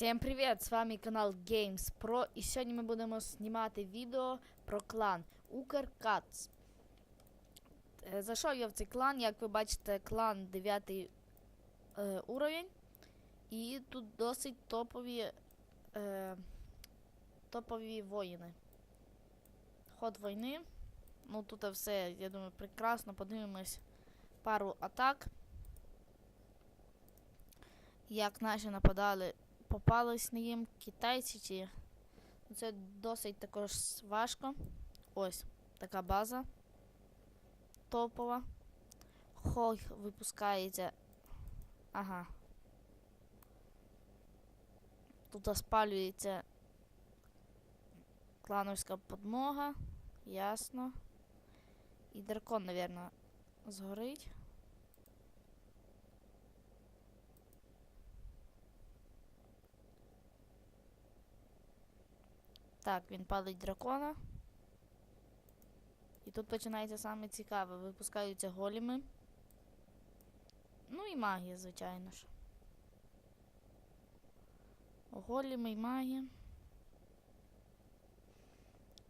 Всем привет! З вами канал Games Pro і сьогодні ми будемо знімати відео про клан Укркац. Е, Зайшов я в цей клан, як ви бачите, клан 9 е, уровень. І тут досить топові е, топові воїни. Ход війни. Ну тут все, я думаю, прекрасно. Подивимось пару атак. Як наші нападали попались на їм китайці чи. Це досить також важко. Ось така база топова. Хой випускається. Ага. Тут спалюється клановська подмога. Ясно. І дракон, напевно, згорить. Так, він палить дракона. І тут починається саме цікаве. Випускаються голіми. Ну і магія, звичайно ж. Голіми і магія.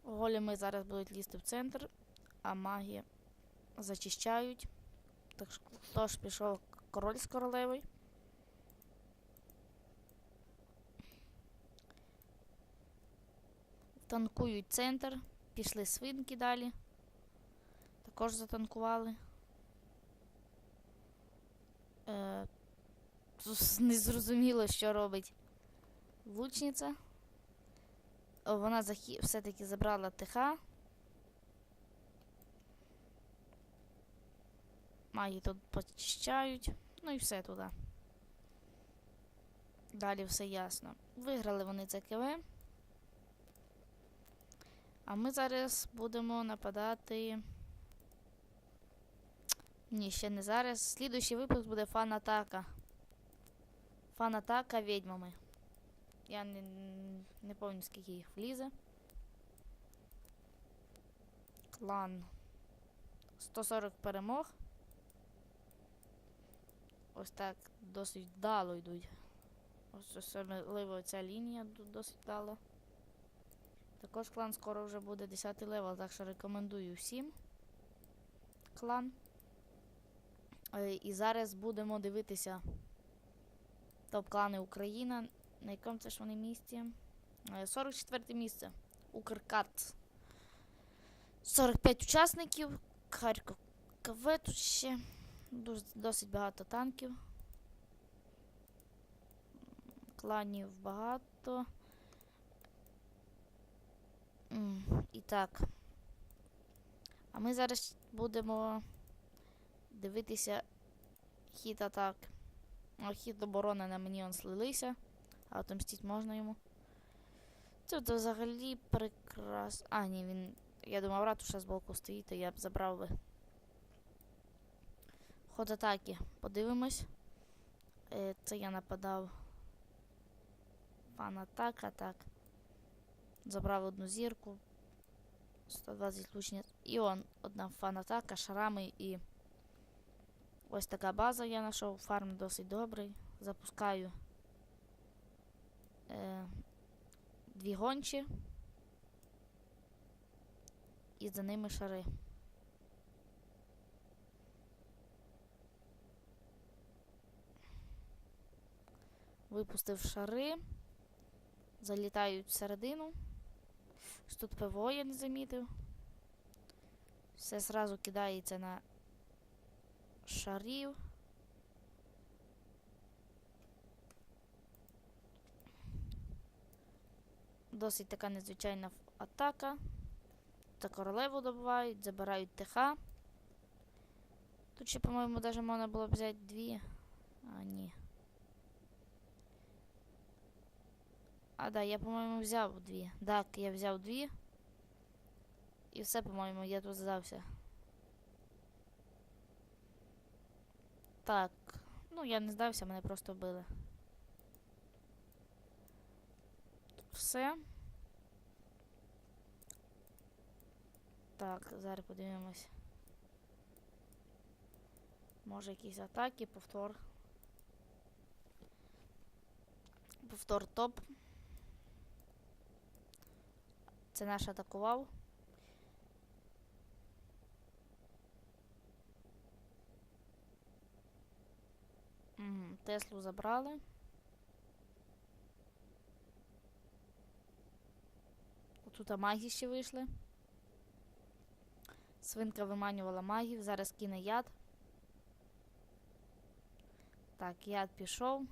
Голіми зараз будуть лізти в центр, а магія зачищають. Тож пішов король з королевою. Танкують центр, пішли свинки далі. Також затанкували. Е, тут незрозуміло, що робить лучниця. Вона все-таки забрала ТХ. Маги тут почищають. Ну і все туди. Далі все ясно. Виграли вони це КВ. А ми зараз будемо нападати. Ні, ще не зараз. Слідуючий випуск буде фан-атака. Фан-атака відьмами. Я не, не пам'ятаю, скільки їх влізе. Клан. 140 перемог. Ось так досить вдало йдуть. Ось особливо ця лінія досить вдало. Також клан скоро вже буде 10 левел, так що рекомендую всім клан. Е, І зараз будемо дивитися топ-клани Україна. На якому це ж вони місці? Е, 44 місце. Укркат. 45 учасників. Харків КВ тут ще. Досить багато танків. Кланів багато. І так. А ми зараз будемо дивитися хід атак. А хід оборони на мені он слилися. А отомстіть можна йому. Це взагалі прекрасно. А, ні, він. Я думав, ратуша з боку стоїть, то я б забрав би. Ход атаки. Подивимось. Е, це я нападав. Фан атака, так. Забрав одну зірку. 120 лучниць. І он одна фан-атака, шарами і. Ось така база я знайшов. Фарм досить добрий. Запускаю е, дві гончі. І за ними шари. Випустив шари. Залітають всередину. Що Тут ПВО я не замітив. Все зразу кидається на шарів. Досить така незвичайна атака. Та королеву добивають, забирають ТХ. Тут ще, по-моєму, навіть можна було взяти дві. А, ні. А, да, я, по-моєму, взяв дві. Так, я взяв дві. І все, по-моєму, я тут здався. Так. Ну, я не здався, мене просто вбили. Все. Так, зараз подивимось. Може якісь атаки, повтор. повтор топ. Це наш атакував. Теслу забрали. Тут маги ще вийшли. Свинка виманювала магів, зараз кине яд. Так, яд пішов.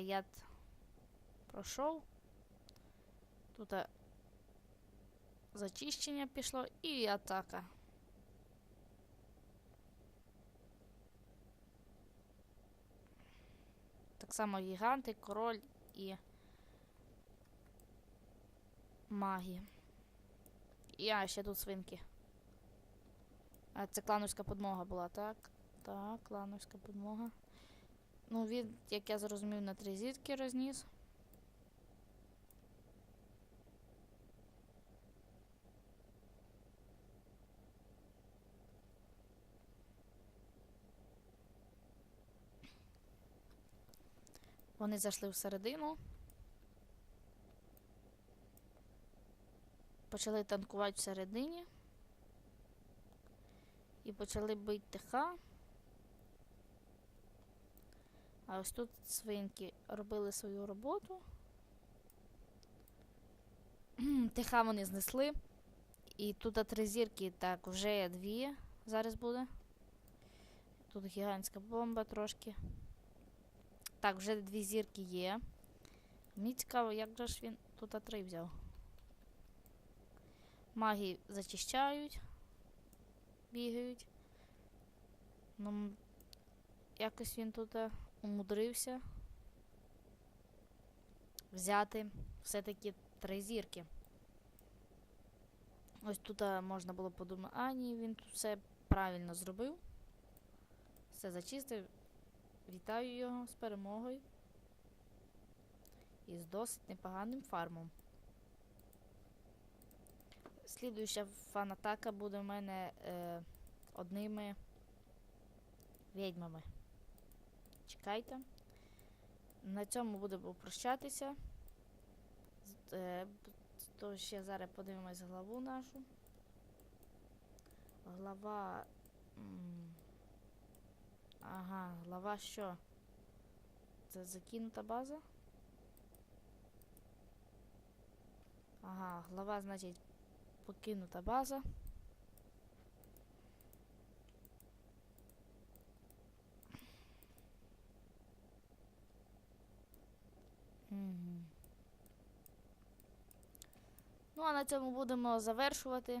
Яд пройшов. Тут е, зачищення пішло і атака. Так само гіганти, король і маги. А, ще тут свинки. А це клановська подмога була, так? Так, клановська подмога. Ну, він, як я зрозумів, на три зірки розніс. Вони зайшли всередину. Почали танкувати всередині. І почали бити ТХ. А ось тут свинки робили свою роботу. ТХ вони знесли. І тут три зірки, так, вже дві зараз буде. Тут гігантська бомба трошки. Так, вже дві зірки є. Мені цікаво, як же ж він тут А3 взяв. Маги зачищають, бігають. Ну, якось він тут е, умудрився взяти все-таки три зірки. Ось тут е, можна було подумати, а ні, він тут все правильно зробив. Все зачистив. Вітаю його з перемогою і з досить непоганим фармом. Слідуюча фан-атака буде в мене е, одними відьмами. Чекайте. На цьому будемо прощатися. Е, то ще зараз подивимось главу нашу. Глава. Ага, глава що? Це закинута база? Ага, глава, значить, покинута база. Ну, а на цьому будемо завершувати.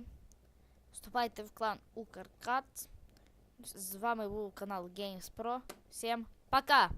Вступайте в клан Укркат. З вами був канал Games Pro. Всім пока!